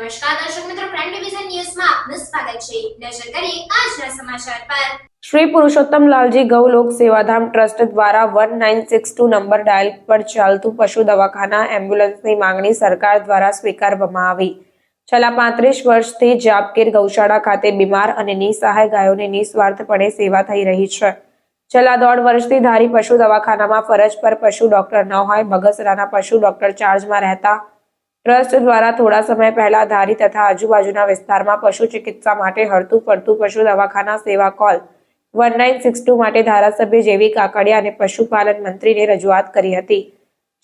નમસ્કાર, દર્શક મિત્રો પ્રાઇમ ડિવિઝન ન્યૂઝમાં આપનું સ્વાગત છે. નજર કરીએ આજના સમાચાર પર. શ્રી પુરુષોત્તમ લાલજી ગૌલોક સેવાધામ ટ્રસ્ટ દ્વારા one nine six two number dial પર ચાલતું પશુ દવાખાના એમ્બ્યુલન્સની માંગણી સરકાર દ્વારા સ્વીકારવામાં આવી. છેલ્લા પાંત્રીસ વર્ષથી જાપગીર ગૌશાળા ખાતે બીમાર અને નિસહાય ગાયોની નિસ્વાર્થપણે સેવા થઈ રહી છે. છેલ્લા દોઢ વર્ષથી ધારી પશુ દવાખાનામાં ફરજ પર પશુ ડોક્ટર ન હોય બગસરાના પશુ ડોક્ટર ચાર્જમાં રહેતા ટ્રસ્ટ દ્વારા થોડા સમય પહેલા ધારી તથા આજુબાજુના વિસ્તારમાં પશુ ચિકિત્સા માટે હરતું ફરતું પશુ દવાખાના સેવા call one nine six two માટે ધારાસભ્ય જેવી કાકડિયા અને પશુપાલન મંત્રીને રજૂઆત કરી હતી.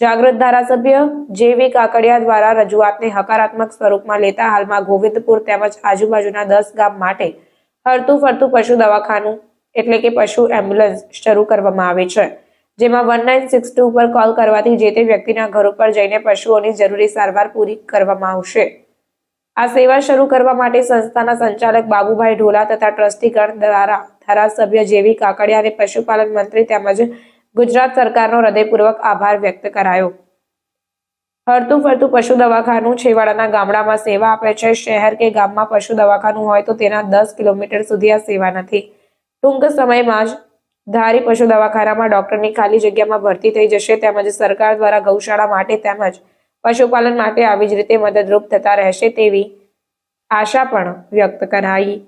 જાગૃત ધારાસભ્ય જેવી કાકડિયા દ્વારા રજૂઆતને હકારાત્મક સ્વરૂપમાં લેતા હાલમાં ગોવિંદપુર તેમજ આજુબાજુના દસ ગામ માટે હરતું ફરતું પશુ દવાખાનું એટલે કે પશુ એમ્બ્યુલન્સ શરૂ કરવામાં આવે છે. જેમાં વન નાઇન સિક્સ ટુ પર કોલ કરવાથી જે તે વ્યક્તિના ઘર ઉપર જઈને પશુઓની જરૂરી સારવાર પૂરી કરવામાં આવશે. આ સેવા શરૂ કરવા માટે સંસ્થાના સંચાલક બાબુભાઈ ઢોલા તથા ટ્રસ્ટીગણ દ્વારા ધારાસભ્ય જેવી કાકડિયા અને પશુપાલન મંત્રી તેમજ ગુજરાત સરકારનો હૃદયપૂર્વક આભાર વ્યક્ત કરાયો. હરતું ફરતું પશુ દવાખાનું છેવાડાના ગામડામાં સેવા આપે છે. શહેર કે ગામમાં પશુ દવાખાનું હોય તો તેના દસ કિલોમીટર સુધી આ સેવા નથી. ટૂંક સમયમાં જ ધારી પશુ દવાખાનામાં ડોક્ટરની ખાલી જગ્યામાં ભરતી થઈ જશે તેમજ સરકાર દ્વારા ગૌશાળા માટે તેમજ પશુપાલન માટે આવી જ રીતે મદદરૂપ થતા રહેશે તેવી આશા પણ વ્યક્ત કરાઈ.